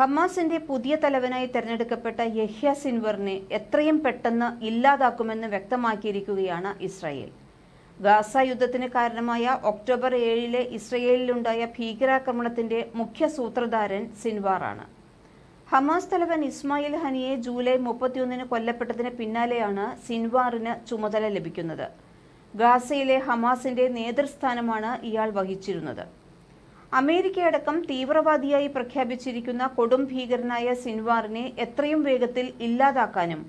ഹമാസിന്റെ പുതിയ തലവനായി തെരഞ്ഞെടുക്കപ്പെട്ട യഹ്യ സിൻവറിനെ എത്രയും പെട്ടെന്ന് ഇല്ലാതാക്കുമെന്ന് വ്യക്തമാക്കിയിരിക്കുകയാണ് ഇസ്രായേൽ. ഗാസ യുദ്ധത്തിന് കാരണമായ ഒക്ടോബർ ഏഴിലെ ഇസ്രയേലിലുണ്ടായ ഭീകരാക്രമണത്തിന്റെ മുഖ്യ സൂത്രധാരൻ സിൻവാറാണ്. ഹമാസ് തലവൻ ഇസ്മായിൽ ഹനിയെ ജൂലൈ മുപ്പത്തിയൊന്നിന് കൊല്ലപ്പെട്ടതിന് പിന്നാലെയാണ് സിൻവാറിന് ചുമതല ലഭിക്കുന്നത്. ഗാസയിലെ ഹമാസിന്റെ നേതൃസ്ഥാനമാണ് ഇയാൾ വഹിച്ചിരുന്നത്. അമേരിക്കയടക്കം തീവ്രവാദിയായി പ്രഖ്യാപിച്ചിരിക്കുന്ന കൊടും ഭീകരനായ സിൻവാറിനെ എത്രയും വേഗത്തിൽ ഇല്ലാതാക്കാനും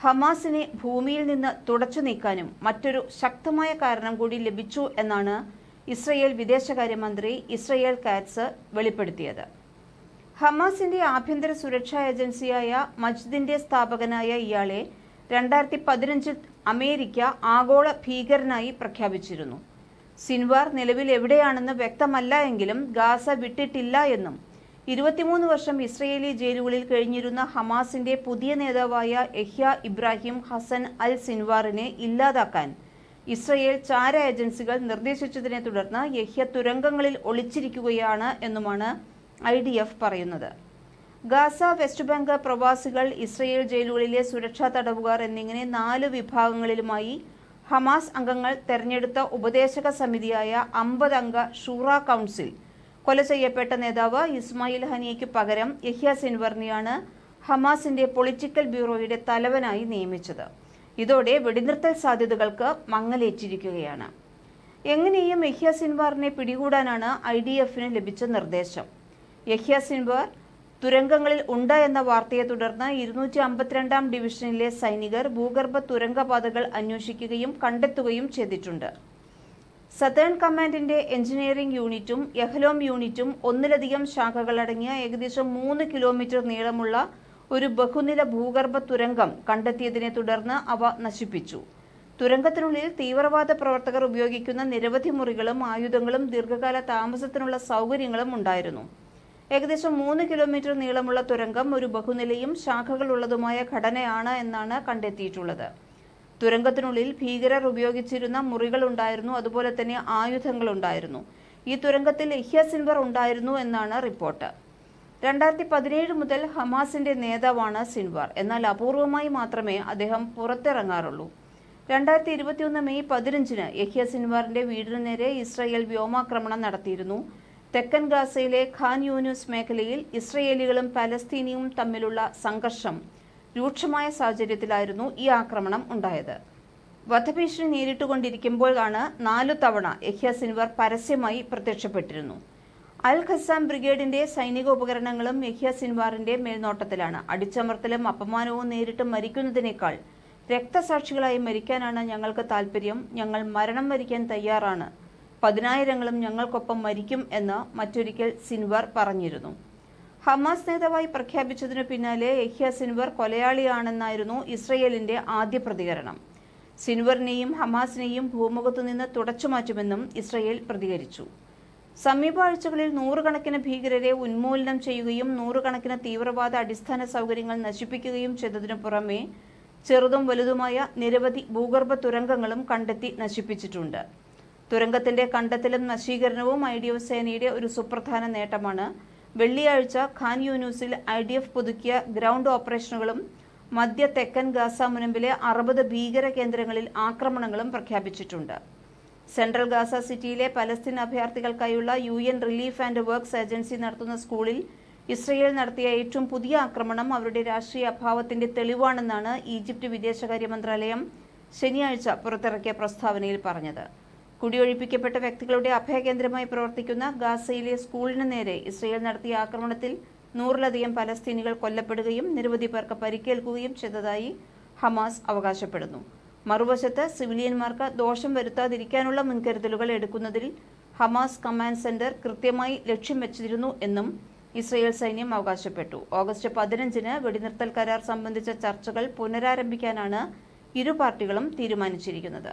ഹമാസിനെ ഭൂമിയിൽ നിന്ന് തുടച്ചു നീക്കാനും മറ്റൊരു ശക്തമായ കാരണം കൂടി ലഭിച്ചു എന്നാണ് ഇസ്രയേൽ വിദേശകാര്യമന്ത്രി ഇസ്രയേൽ കാറ്റ്സ് വെളിപ്പെടുത്തിയത്. ഹമാസിന്റെ ആഭ്യന്തര സുരക്ഷാ ഏജൻസിയായ മജ്ദിന്റെ സ്ഥാപകനായ ഇയാളെ രണ്ടായിരത്തി പതിനഞ്ചിൽ അമേരിക്ക ആഗോള ഭീകരനായി പ്രഖ്യാപിച്ചിരുന്നു. സിൻവാർ നിലവിൽ എവിടെയാണെന്ന് വ്യക്തമല്ല എങ്കിലും ഗാസ വിട്ടിട്ടില്ല എന്നും. ഇരുപത്തിമൂന്ന് വർഷം ഇസ്രയേലി ജയിലുകളിൽ കഴിഞ്ഞിരുന്ന ഹമാസിന്റെ പുതിയ നേതാവായ എഹ്യ ഇബ്രാഹിം ഹസൻ അൽ സിൻവാറിനെ ഇല്ലാതാക്കാൻ ഇസ്രയേൽ ചാര ഏജൻസികൾ നിർദ്ദേശിച്ചതിനെ തുടർന്ന് യഹ്യ തുരങ്കങ്ങളിൽ ഒളിച്ചിരിക്കുകയാണ് എന്നുമാണ് ഐ ഡി എഫ് പറയുന്നത്. ഗാസ വെസ്റ്റ് ബാങ്ക് പ്രവാസികൾ ഇസ്രയേൽ ജയിലുകളിലെ സുരക്ഷാ തടവുകാർ എന്നിങ്ങനെ നാല് വിഭാഗങ്ങളിലുമായി ഹമാസ് അംഗങ്ങൾ തെരഞ്ഞെടുത്ത ഉപദേശക സമിതിയായ അമ്പതംഗ ഷൂറ കൗൺസിൽ. കൊല ചെയ്യപ്പെട്ട നേതാവ് ഇസ്മായിൽ ഹനിയയ്ക്ക് പകരം യഹ്യ സിൻവർണിയാണ് ഹമാസിന്റെ പൊളിറ്റിക്കൽ ബ്യൂറോയുടെ തലവനായി നിയമിച്ചത്. ഇതോടെ വെടിനിർത്തൽ സാധ്യതകൾക്ക് മങ്ങലേറ്റിരിക്കുകയാണ്. എങ്ങനെയും യഹ്യ സിൻവാറിനെ പിടികൂടാനാണ് ഐ ഡി എഫിന് ലഭിച്ച നിർദ്ദേശം. യഹ്യ സിൻവാർ തുരങ്കങ്ങളിൽ ഉണ്ട് എന്ന വാർത്തയെ തുടർന്ന് ഇരുന്നൂറ്റി അമ്പത്തിരണ്ടാം ഡിവിഷനിലെ സൈനികർ ഭൂഗർഭ തുരങ്കപാതകൾ അന്വേഷിക്കുകയും കണ്ടെത്തുകയും ചെയ്തിട്ടുണ്ട്. സതേൺ കമാൻഡിന്റെ എഞ്ചിനീയറിംഗ് യൂണിറ്റും യഹലോം യൂണിറ്റും ഒന്നിലധികം ശാഖകളടങ്ങിയ ഏകദേശം മൂന്ന് കിലോമീറ്റർ നീളമുള്ള ഒരു ബഹുനില ഭൂഗർഭ തുരങ്കം കണ്ടെത്തിയതിനെ തുടർന്ന് അവ നശിപ്പിച്ചു. തുരങ്കത്തിനുള്ളിൽ തീവ്രവാദ പ്രവർത്തകർ ഉപയോഗിക്കുന്ന നിരവധി മുറികളും ആയുധങ്ങളും ദീർഘകാല താമസത്തിനുള്ള സൗകര്യങ്ങളും ഉണ്ടായിരുന്നു. ഏകദേശം മൂന്ന് കിലോമീറ്റർ നീളമുള്ള തുരങ്കം ഒരു ബഹുനിലയും ശാഖകളുള്ളതുമായ ഘടനയാണ് എന്നാണ് കണ്ടെത്തിയിട്ടുള്ളത്. തുരങ്കത്തിനുള്ളിൽ ഭീകരർ ഉപയോഗിച്ചിരുന്ന മുറികൾ ഉണ്ടായിരുന്നു അതുപോലെ തന്നെ ആയുധങ്ങളുണ്ടായിരുന്നു ഈ തുരങ്കത്തിൽ ഇഹ്യ സിൻവർ ഉണ്ടായിരുന്നു എന്നാണ് റിപ്പോർട്ട്. രണ്ടായിരത്തി പതിനേഴ് മുതൽ ഹമാസിന്റെ നേതാവാണ് സിൻവാർ എന്നാൽ അപൂർവമായി മാത്രമേ അദ്ദേഹം പുറത്തിറങ്ങാറുള്ളൂ. രണ്ടായിരത്തി ഇരുപത്തിയൊന്ന് മെയ് പതിനഞ്ചിന് യഹ്യ സിൻവാറിന്റെ വീടിനു നേരെ ഇസ്രായേൽ വ്യോമാക്രമണം നടത്തിയിരുന്നു. തെക്കൻ ഗാസയിലെ ഖാൻ യൂനൂസ് മേഖലയിൽ ഇസ്രയേലികളും പലസ്തീനിയും തമ്മിലുള്ള സംഘർഷം രൂക്ഷമായ സാഹചര്യത്തിലായിരുന്നു ഈ ആക്രമണം ഉണ്ടായത്. വധഭീഷണി നേരിട്ടുകൊണ്ടിരിക്കുമ്പോഴാണ് നാലു തവണ യഹ്യ സിൻവർ പരസ്യമായി പ്രത്യക്ഷപ്പെട്ടിരുന്നു. അൽ ഖസാം ബ്രിഗേഡിന്റെ സൈനിക ഉപകരണങ്ങളും യഹ്യ സിൻവാറിന്റെ മേൽനോട്ടത്തിലാണ്. അടിച്ചമർത്തലും അപമാനവും നേരിട്ട് മരിക്കുന്നതിനേക്കാൾ രക്തസാക്ഷികളായി മരിക്കാനാണ് ഞങ്ങൾക്ക് താല്പര്യം ഞങ്ങൾ മരണം വരിക്കാൻ തയ്യാറാണ്. പതിനായിരങ്ങളും ഞങ്ങൾക്കൊപ്പം മരിക്കും എന്ന് മറ്റൊരിക്കൽ സിൻവർ പറഞ്ഞിരുന്നു. ഹമാസ് നേതാവായി പ്രഖ്യാപിച്ചതിനു പിന്നാലെ യഹ്യ സിൻവർ കൊലയാളിയാണെന്നായിരുന്നു ഇസ്രയേലിന്റെ ആദ്യ പ്രതികരണം. സിൻവറിനെയും ഹമാസിനെയും ഭൂമുഖത്തു നിന്ന് തുടച്ചുമാറ്റുമെന്നും ഇസ്രയേൽ പ്രതികരിച്ചു. സമീപ ആഴ്ചകളിൽ നൂറുകണക്കിന് ഭീകരരെ ഉന്മൂലനം ചെയ്യുകയും നൂറുകണക്കിന് തീവ്രവാദ അടിസ്ഥാന സൗകര്യങ്ങൾ നശിപ്പിക്കുകയും ചെയ്തതിനു പുറമെ ചെറുതും വലുതുമായ നിരവധി ഭൂഗർഭ തുരങ്കങ്ങളും കണ്ടെത്തി നശിപ്പിച്ചിട്ടുണ്ട്. തുരങ്കത്തിന്റെ കണ്ടെത്തലും നശീകരണവും ഐ ഡി എഫ് സേനയുടെ ഒരു സുപ്രധാന നേട്ടമാണ്. വെള്ളിയാഴ്ച ഖാൻ യൂനൂസിൽ ഐ ഡി എഫ് പുതുക്കിയ ഗ്രൗണ്ട് ഓപ്പറേഷനുകളും മധ്യ തെക്കൻ ഗാസ മുനമ്പിലെ അറുപത് ഭീകര കേന്ദ്രങ്ങളിൽ ആക്രമണങ്ങളും പ്രഖ്യാപിച്ചിട്ടുണ്ട്. സെൻട്രൽ ഗാസ സിറ്റിയിലെ Palestine അഭയാർത്ഥികൾക്കായുള്ള U N relief and works agency നടത്തുന്ന സ്കൂളിൽ ഇസ്രയേൽ നടത്തിയ ഏറ്റവും പുതിയ ആക്രമണം അവരുടെ രാഷ്ട്രീയ അഭാവത്തിന്റെ തെളിവാണെന്നാണ് ഈജിപ്ത് വിദേശകാര്യ മന്ത്രാലയം ശനിയാഴ്ച പുറത്തിറക്കിയ പ്രസ്താവനയിൽ പറഞ്ഞത്. കുടിയൊഴിപ്പിക്കപ്പെട്ട വ്യക്തികളുടെ അഭയകേന്ദ്രമായി പ്രവർത്തിക്കുന്ന ഗാസയിലെ സ്കൂളിന് നേരെ ഇസ്രയേൽ നടത്തിയ ആക്രമണത്തിൽ നൂറിലധികം പലസ്തീനികൾ കൊല്ലപ്പെടുകയും നിരവധി പേർക്ക് പരിക്കേൽക്കുകയും ചെയ്തതായി ഹമാസ് അവകാശപ്പെടുന്നു. മറുവശത്ത് സിവിലിയന്മാർക്ക് ദോഷം വരുത്താതിരിക്കാനുള്ള മുൻകരുതലുകൾ എടുക്കുന്നതിൽ ഹമാസ് കമാൻഡ് സെന്റർ കൃത്യമായി ലക്ഷ്യം വെച്ചിരുന്നു എന്നും ഇസ്രയേൽ സൈന്യം അവകാശപ്പെട്ടു. ഓഗസ്റ്റ് പതിനഞ്ചിന് വെടിനിർത്തൽ കരാർ സംബന്ധിച്ച ചർച്ചകൾ പുനരാരംഭിക്കാനാണ് ഇരു പാർട്ടികളും തീരുമാനിച്ചിരിക്കുന്നത്.